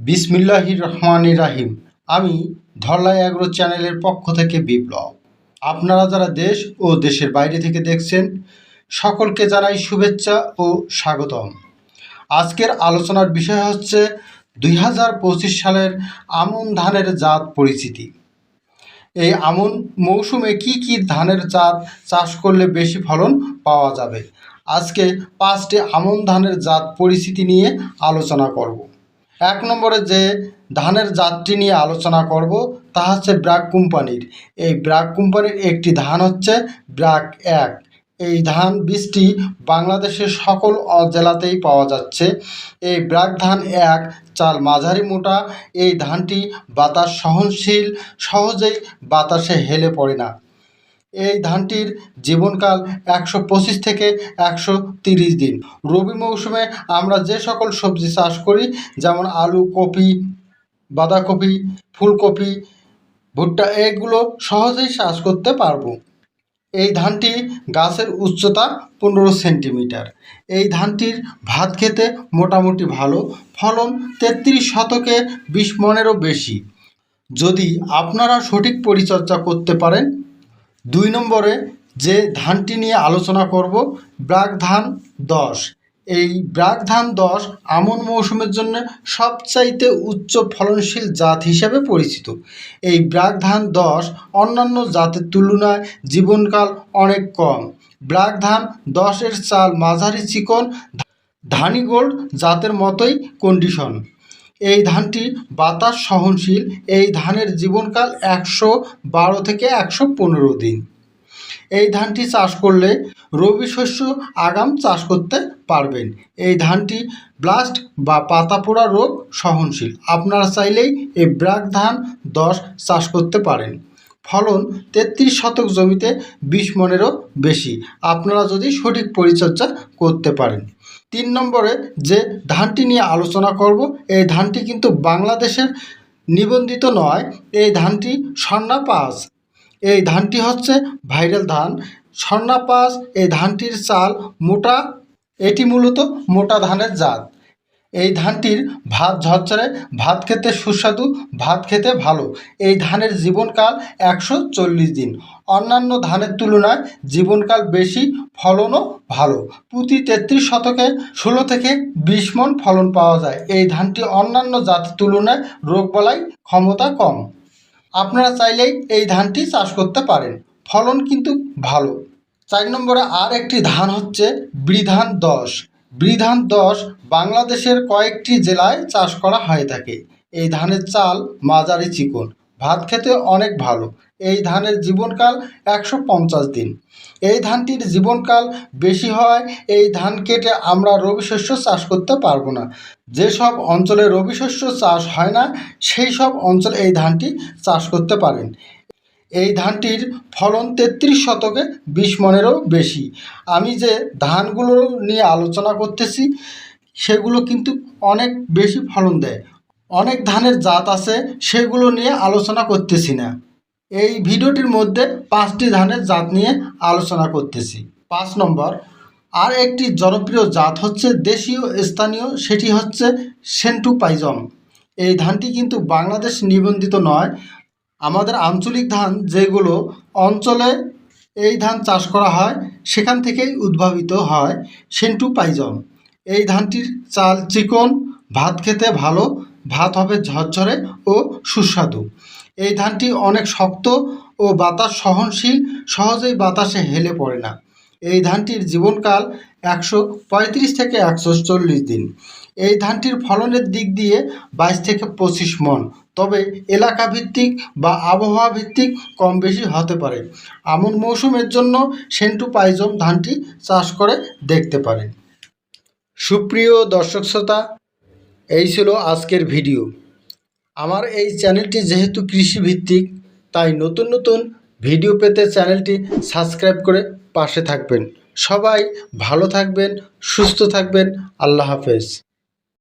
বিসমিল্লাহির রহমান রাহিম। আমি ধরলাই অ্যাগ্রো চ্যানেলের পক্ষ থেকে বিপ্লব। আপনারা যারা দেশ ও দেশের বাইরে থেকে দেখছেন, সকলকে জানাই শুভেচ্ছা ও স্বাগতম। আজকের আলোচনার বিষয় হচ্ছে দুই হাজার পঁচিশ সালের আমন ধানের জাত পরিচিতি। এই আমন মৌসুমে কি কি ধানের জাত চাষ করলে বেশি ফলন পাওয়া যাবে? আজকে পাঁচটি আমন ধানের জাত পরিচিতি নিয়ে আলোচনা করব। এক নম্বরে যে ধানের জাতটি নিয়ে আলোচনা করব, তা হচ্ছে ব্র্যাক কোম্পানির। এই ব্র্যাক কোম্পানির একটি ধান হচ্ছে ব্র্যাক এক। এই ধান বীজটি বাংলাদেশের সকল জেলাতেই পাওয়া যাচ্ছে। এই ব্র্যাক ধান এক, চাল মাঝারি মোটা। এই ধানটি বাতাস সহনশীল, সহজেই বাতাসে হেলে পড়ে না। এই ধানটির জীবনকাল একশো পঁচিশ থেকে একশো তিরিশ দিন। রবি মৌসুমে আমরা যে সকল সবজি চাষ করি, যেমন আলু, কপি, বাঁধাকপি, ফুলকপি, ভুট্টা, এগুলো সহজেই চাষ করতে পারব। এই ধানটি গাছের উচ্চতা পনেরো সেন্টিমিটার। এই ধানটির ভাত খেতে মোটামুটি ভালো, ফলন তেত্রিশ শতকে বিশ মনেরও বেশি। যদি আপনারা সঠিক পরিচর্যা করতে পারেন দুই নম্বরে যে ধানটি নিয়ে আলোচনা করব ব্রাক ধান দশ। এই ব্রাক ধান দশ আমন মৌসুমের জন্য সবচাইতে উচ্চ ফলনশীল জাত হিসেবে পরিচিত। এই ব্রাক ধান দশ অন্যান্য জাতের তুলনায় জীবনকাল অনেক কম। ব্রাক ধান দশের চাল মাঝারি চিকন, ধানি গোল্ড জাতের মতোই কন্ডিশন এই ধানটি বাতাস সহনশীল, এই ধানের জীবনকাল একশো বারো থেকে একশো পনেরো দিন। এই ধানটি চাষ করলে রবি শস্য আগাম চাষ করতে পারবেন। এই ধানটি ব্লাস্ট বা পাতা পোড়া রোগ সহনশীল। আপনারা চাইলেই এই ব্রাক ধান দশ চাষ করতে পারেন। ফলন তেত্রিশ শতক জমিতে বিশ মনেরও বেশি। আপনারা যদি সঠিক পরিচর্যা করতে পারেন। তিন নম্বরে যে ধানটি নিয়ে আলোচনা করব, এই ধানটি কিন্তু বাংলাদেশের নিবন্ধিত নয়, এই ধানটি স্বর্ণা পাস এই ধানটি হচ্ছে ভাইরাল ধান। স্বর্ণাপাস, এই ধানটির চাল মোটা, এটি মূলত মোটা ধানের জাত। এই ধানটির ভাত ঝরঝরে, ভাত খেতে সুস্বাদু, ভাত খেতে ভালো। এই ধানের জীবনকাল একশো চল্লিশ দিন। অন্যান্য ধানের তুলনায় জীবনকাল বেশি ফলনও ভালো। প্রতি তেত্রিশ শতকে ষোলো থেকে বিশ মন ফলন পাওয়া যায়। এই ধানটি অন্যান্য জাতের তুলনায় রোগবালাই ক্ষমতা কম। আপনারা চাইলেই এই ধানটি চাষ করতে পারেন। ফলন কিন্তু ভালো। চার নম্বরে আর একটি ধান হচ্ছে বৃধান দশ। বৃধান দশ বাংলাদেশের কয়েকটি জেলায় চাষ করা হয়ে থাকে। এই ধানের চাল, মাঝারি চিকন। ভাত খেতে অনেক ভালো। এই ধানের জীবনকাল একশো পঞ্চাশ দিন। এই ধানটির জীবনকাল বেশি হয় এই ধান কেটে আমরা রবি শস্য চাষ করতে পারব না। যেসব অঞ্চলে রবি শস্য চাষ হয় না, সেই সব অঞ্চলে এই ধানটি চাষ করতে পারেন। এই ধানটির ফলন তেত্রিশ শতকে বিশ মনেরও বেশি। আমি যে ধানগুলো নিয়ে আলোচনা করতেছি, সেগুলো কিন্তু অনেক বেশি ফলন দেয়। অনেক ধানের জাত আছে, সেগুলো নিয়ে আলোচনা করতেছি না। এই ভিডিওটির মধ্যে পাঁচটি ধানের জাত নিয়ে আলোচনা করতেছি। পাঁচ নম্বর, আর একটি জনপ্রিয় জাত হচ্ছে দেশীয়, স্থানীয়, সেটি হচ্ছে সেন্টু পাইজম এই ধানটি কিন্তু বাংলাদেশ নিবন্ধিত নয়, আমাদের আঞ্চলিক ধান যেগুলো অঞ্চলে এই ধান চাষ করা হয়, সেখান থেকেই উদ্ভাবিত হয় সেন্টু পাইজম এই ধানটির চাল চিকন, ভাত খেতে ভালো, ভাত হবে ঝরঝরে ও সুস্বাদু। এই ধানটি অনেক শক্ত ও বাতাস সহনশীল, সহজেই বাতাসে হেলে পড়ে না। এই ধানটির জীবনকাল একশো পঁয়ত্রিশ থেকে একশো চল্লিশ দিন। এই ধানটির ফলনের দিক দিয়ে বাইশ থেকে পঁচিশ মন। তবে এলাকা ভিত্তিক বা আবহাওয়া ভিত্তিক কম বেশি হতে পারে। আমন মৌসুমের জন্য সেন্টু পাইজম ধানটি চাষ করে দেখতে পারেন। সুপ্রিয় দর্শক শ্রোতা, এই ছিল আজকের ভিডিও। আমার এই চ্যানেলটি যেহেতু কৃষিভিত্তিক, তাই নতুন নতুন ভিডিও পেতে চ্যানেলটি সাবস্ক্রাইব করে পাশে থাকবেন। সবাই ভালো থাকবেন, সুস্থ থাকবেন। আল্লাহ হাফেজ।